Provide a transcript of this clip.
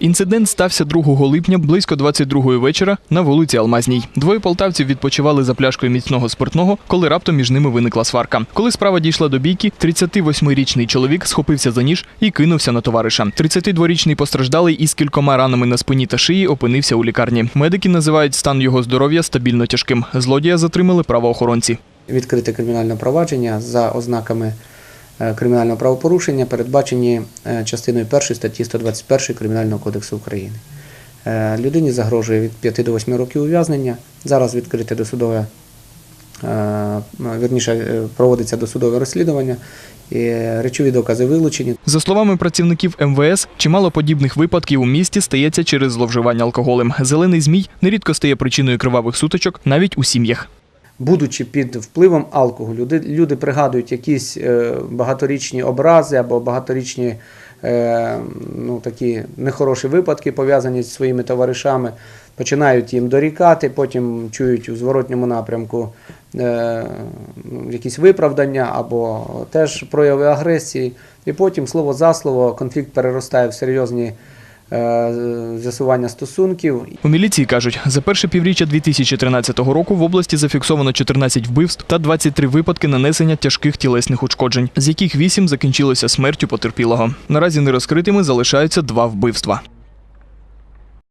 Інцидент стався 2 липня близько 22-ї вечора на вулиці Алмазній. Двоє полтавців відпочивали за пляшкою міцного спиртного, коли раптом між ними виникла сварка. Коли справа дійшла до бійки, 38-річний чоловік схопився за ніж і кинувся на товариша. 32-річний постраждалий із кількома ранами на спині та шиї опинився у лікарні. Медики називають стан його здоров'я стабільно тяжким. Злодія затримали правоохоронці. відкрите кримінальне провадження за ознаками кримінального правопорушення, передбачені е, частиною 1 статті 121 Кримінального кодексу України. Е, Людині загрожує від 5 до 8 років ув'язнення. Зараз відкрите досудове, е, вірніше, е, проводиться досудове розслідування, і речові докази вилучені. За словами працівників МВС, чимало подібних випадків у місті стається через зловживання алкоголем. Зелений змій нерідко стає причиною кривавих сутичок навіть у сім'ях. Будучи під впливом алкоголю, люди, пригадують якісь е, багаторічні образи або багаторічні е, ну, такі нехороші випадки, пов'язані зі своїми товаришами, починають їм дорікати, потім чують у зворотньому напрямку е, якісь виправдання або теж прояви агресії. І потім слово за слово конфлікт переростає в серйозні з'ясування стосунків У міліції кажуть, за перше півріччя 2013 року в області зафіксовано 14 вбивств та 23 випадки нанесення тяжких тілесних ушкоджень, з яких 8 закінчилося смертю потерпілого. Наразі нерозкритими залишаються два вбивства.